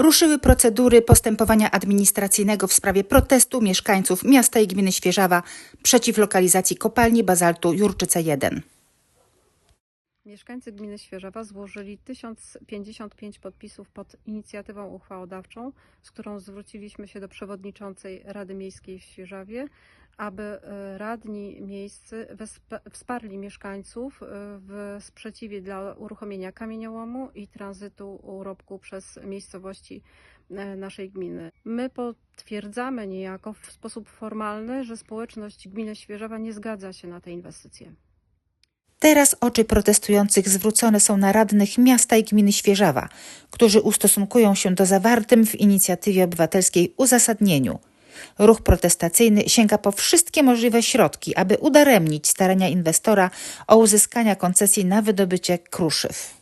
Ruszyły procedury postępowania administracyjnego w sprawie protestu mieszkańców miasta i gminy Świeżawa przeciw lokalizacji kopalni bazaltu Jurczyce 1. Mieszkańcy gminy Świeżawa złożyli 1055 podpisów pod inicjatywą uchwałodawczą, z którą zwróciliśmy się do przewodniczącej Rady Miejskiej w Świeżawie, aby e, radni miejscy wsparli mieszkańców e, w sprzeciwie dla uruchomienia kamieniołomu i tranzytu urobku przez miejscowości e, naszej gminy. My potwierdzamy niejako w sposób formalny, że społeczność gminy Świeżawa nie zgadza się na te inwestycje. Teraz oczy protestujących zwrócone są na radnych miasta i gminy Świeżawa, którzy ustosunkują się do zawartym w inicjatywie obywatelskiej uzasadnieniu. Ruch protestacyjny sięga po wszystkie możliwe środki, aby udaremnić starania inwestora o uzyskanie koncesji na wydobycie kruszyw.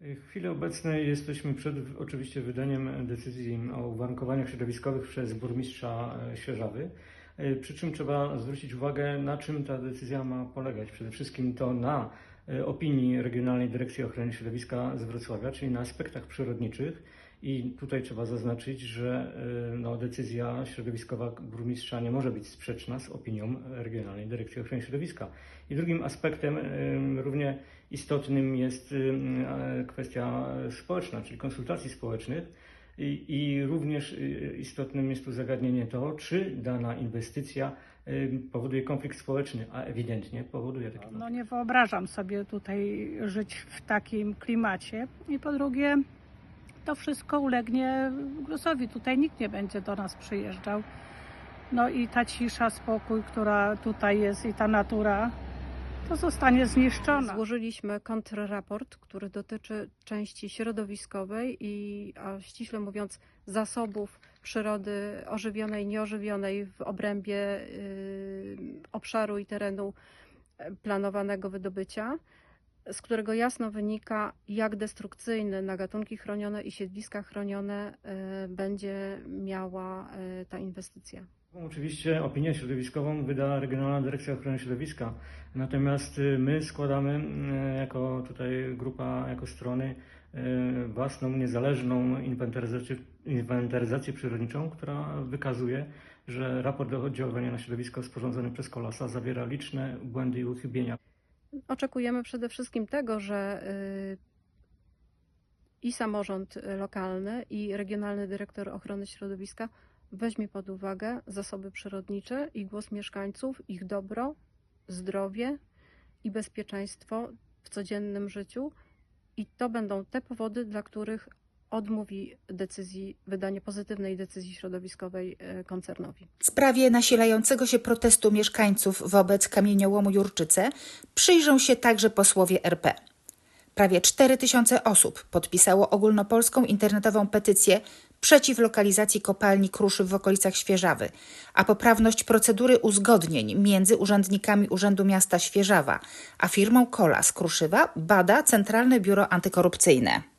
W chwili obecnej jesteśmy przed oczywiście wydaniem decyzji o uwarunkowaniach środowiskowych przez burmistrza e, Świeżawy. E, Przy czym trzeba zwrócić uwagę, na czym ta decyzja ma polegać. Przede wszystkim to na opinii Regionalnej Dyrekcji Ochrony Środowiska z Wrocławia, czyli na aspektach przyrodniczych. I tutaj trzeba zaznaczyć, że e, no, decyzja środowiskowa burmistrza nie może być sprzeczna z opinią Regionalnej Dyrekcji Ochrony Środowiska. I drugim aspektem em, równie istotnym jest e, kwestia społeczna, czyli konsultacji społecznych. I, I również y, istotnym jest tu zagadnienie to, czy dana inwestycja powoduje konflikt społeczny, a ewidentnie powoduje taki No konflikt. nie wyobrażam sobie tutaj żyć w takim klimacie. I po drugie, to wszystko ulegnie głosowi. Tutaj nikt nie będzie do nas przyjeżdżał. No i ta cisza, spokój, która tutaj jest i ta natura, to zostanie zniszczona. Złożyliśmy kontrraport, który dotyczy części środowiskowej i a ściśle mówiąc zasobów przyrody ożywionej, nieożywionej w obrębie y, obszaru i terenu e, planowanego wydobycia, z którego jasno wynika, jak destrukcyjny na gatunki chronione i siedliska chronione y, będzie miała y, ta inwestycja. Oczywiście opinię środowiskową wyda Regionalna Dyrekcja Ochrony Środowiska, natomiast y, my składamy jako tutaj grupa, jako strony własną niezależną inwentaryzację, inwentaryzację przyrodniczą, która wykazuje, że raport o oddziaływaniu na środowisko sporządzony przez Kolasa zawiera liczne błędy i uchybienia. Oczekujemy przede wszystkim tego, że y, i samorząd lokalny, i regionalny dyrektor ochrony środowiska weźmie pod uwagę zasoby przyrodnicze i głos mieszkańców, ich dobro, zdrowie i bezpieczeństwo w codziennym życiu. I to będą te powody, dla których odmówi decyzji, wydanie pozytywnej decyzji środowiskowej y, koncernowi. Sprawie nasilającego się protestu mieszkańców wobec kamieniołomu Jurczyce przyjrzą się także posłowie RP. Prawie 4 tysiące osób podpisało ogólnopolską internetową petycję przeciw lokalizacji kopalni kruszyw w okolicach Świeżawy, a poprawność procedury uzgodnień między urzędnikami Urzędu Miasta Świeżawa a firmą Kola z Kruszywa bada Centralne Biuro Antykorupcyjne.